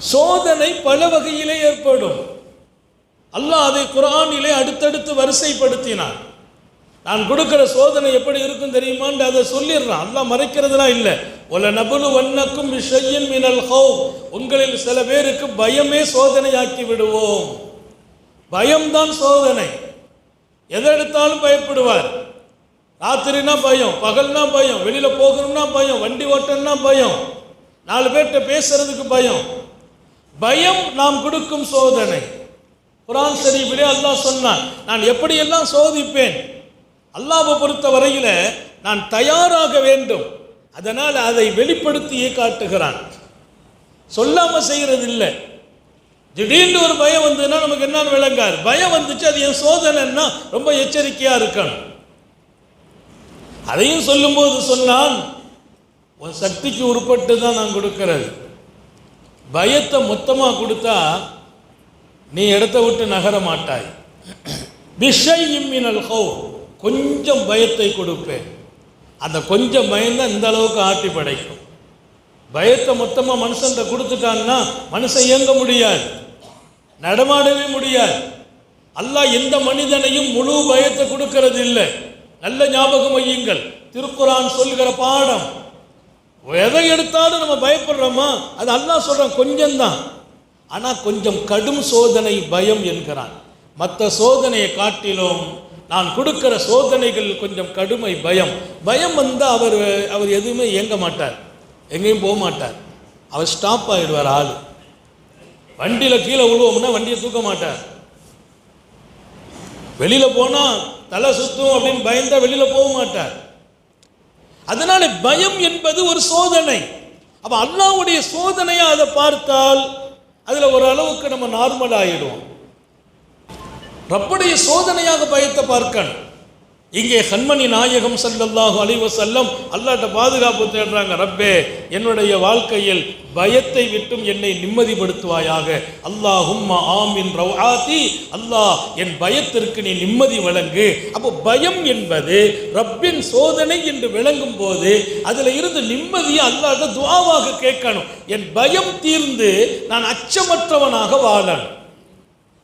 சோதனை பல வகையிலே ஏற்படும். அல்லாஹ் அதை குரானிலே அடுத்தடுத்து வரிசைப்படுத்தினான். நான் கொடுக்கிற சோதனை எப்படி இருக்கும் தெரியுமான்னு அதை சொல்லிடுறான். அல்லாஹ் மறைக்கிறதுலாம் இல்லை. ஒல நபுலு வண்ணக்கும் விஷயின் மினல் ஹோ உங்களில் சில பேருக்கு பயமே சோதனையாக்கி விடுவோம். பயம்தான் சோதனை. எதை எடுத்தாலும் பயப்படுவார். ராத்திரினா பயம் பகல்னா பயம் வெளியில் போகணும்னா பயம் வண்டி ஓட்டணும்னா பயம். நாலு பேர்கிட்ட பேசுறதுக்கு பயம். பயம் நாம் கொடுக்கும் சோதனை. குரான் ஷரீஃபிலே அல்லாஹ் சொன்னான் நான் எப்படியெல்லாம் சோதிப்பேன்? அல்லாவை பொறுத்த வரையில் நான் தயாராக வேண்டும். அதனால் அதை வெளிப்படுத்தியே காட்டுகிறான். சொல்லாமல் செய்கிறதில்லை இல்லை திடீர்னு ஒரு பயம் வந்ததுன்னா நமக்கு என்னன்னு விளங்காது. பயம் வந்துச்சு அது என் சோதனைன்னா ரொம்ப எச்சரிக்கையா இருக்கணும். அதையும் சொல்லும்போது சொன்னான் உன் சக்திக்கு உட்பட்டு தான் நான் கொடுக்கறது. பயத்தை மொத்தமாக கொடுத்தா நீ இடத்த விட்டு நகர மாட்டாய். பிஷை இம்மினல் ஹோ கொஞ்சம் பயத்தை கொடுப்பேன். அந்த கொஞ்சம் பயந்தான் இந்த அளவுக்கு ஆட்டி படைக்கும். பயத்தை மொத்தமாக மனுஷன்கிட்ட கொடுத்துட்டான்னா மனுஷன் இயங்க முடியாது. நடமாடவே முடியாது. அல்லாஹ் எந்த மனிதனையும் முழு பயத்தை கொடுக்கறது இல்லை நல்ல ஞாபகம் வையுங்கள் திருக்குறான் சொல்கிற பாடம். எதை எடுத்தாலும் நம்ம பயப்படுறோமா அது அல்லாஹ் சொல்றான் கொஞ்சம்தான். ஆனால் கொஞ்சம் கடும் சோதனை பயம் என்கிறான். மற்ற சோதனையை காட்டிலும் நான் கொடுக்கிற சோதனைகள் கொஞ்சம் கடுமை பயம். பயம் வந்தால் அவர் அவர் எதுவுமே இயங்க மாட்டார். எங்கேயும் போக மாட்டார். அவர் ஸ்டாப் ஆகிடுவார் ஆள். வண்டியில் கீழே விழுவோம்னா வண்டியை தூக்க மாட்டார். வெளியில் போனால் தலை சுற்றும் அப்படின்னு பயந்தால் வெளியில் போக மாட்டார். அதனால பயம் என்பது ஒரு சோதனை. அப்ப அல்லாவுடைய சோதனையா அதை பார்த்தால் அதுல ஒரு அளவுக்கு நம்ம நார்மல் ஆயிடுவோம். ரப்புடைய சோதனையாக பயத்தை பார்க்கணும். இங்கே கண்மணி நாயகம் ஸல்லல்லாஹு அலைஹி செல்லம் அல்லாட்ட பாதுகாப்பு தேடுறாங்க ரப்பே என்னுடைய வாழ்க்கையில் பயத்தை விட்டும் என்னை நிம்மதிப்படுத்துவாயாக. அல்லாஹும்ம ஆமின் ரவ்ஆதி. அல்லாஹ் என் பயத்திற்கு நீ நிம்மதி வழங்கு. அப்போ பயம் என்பது ரப்பின் சோதனை என்று விளங்கும் போது அதில் இருந்து நிம்மதியை அல்லாட்ட துவாவாக கேட்கணும். என் பயம் தீர்ந்து நான் அச்சமற்றவனாக வாழணும்.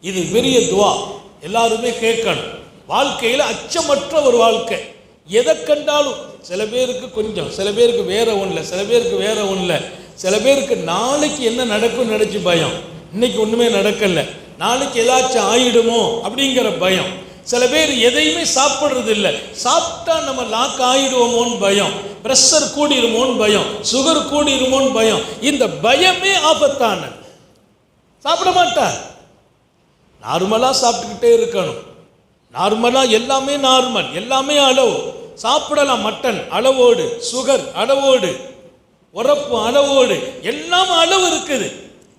இது பெரிய துவா. எல்லாருமே கேட்கணும். வாழ்க்கையில் அச்சமற்ற ஒரு வாழ்க்கை. எதை கண்டாலும் சில பேருக்கு கொஞ்சம் சில பேருக்கு வேற ஒன்றில் சில பேருக்கு வேற ஒன்றில் சில பேருக்கு நாளைக்கு என்ன நடக்கும் நினச்சி பயம். இன்னைக்கு ஒன்றுமே நடக்கல. நாளைக்கு ஏதாச்சும் ஆயிடுமோ அப்படிங்கிற பயம். சில பேர் எதையுமே சாப்பிட்றது இல்லை சாப்பிட்டா நம்ம லாக் ஆயிடுவோமோன்னு பயம். ப்ரெஷர் கூடிருமோன்னு பயம். சுகர் கூடிருமோன்னு பயம். இந்த பயமே ஆபத்தானது. சாப்பிட மாட்டார். நார்மலாக சாப்பிட்டுக்கிட்டே இருக்கணும். நார்மலாக எல்லாமே நார்மல் எல்லாமே அளவு. சாப்பிடலாம் மட்டன் அளவோடு. சுகர் அளவோடு. உரப்பு அளவோடு. எல்லாம் அளவு இருக்குது.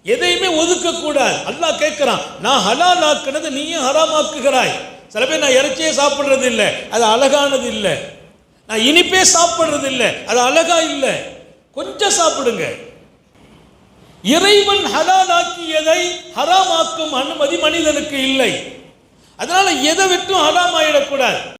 எதையுமே ஒதுக்கக்கூடாது. அல்லாஹ் கேட்குறான் நான் ஹலால் ஆக்குனது நீயும் ஹராமாக்குகிறாய். சில பேர் நான் இறைச்சியே சாப்பிட்றது இல்லை அது அழகானது இல்லை. நான் இனிப்பே சாப்பிட்றது இல்லை அது அழகா இல்லை. கொஞ்சம் சாப்பிடுங்க. இறைவன் ஹலாலாக்கியதை ஹராமாக்கும் அனுமதி மனிதனுக்கு இல்லை. அதனால எதை விட்டும் ஹராம் ஆயிடக்கூடாது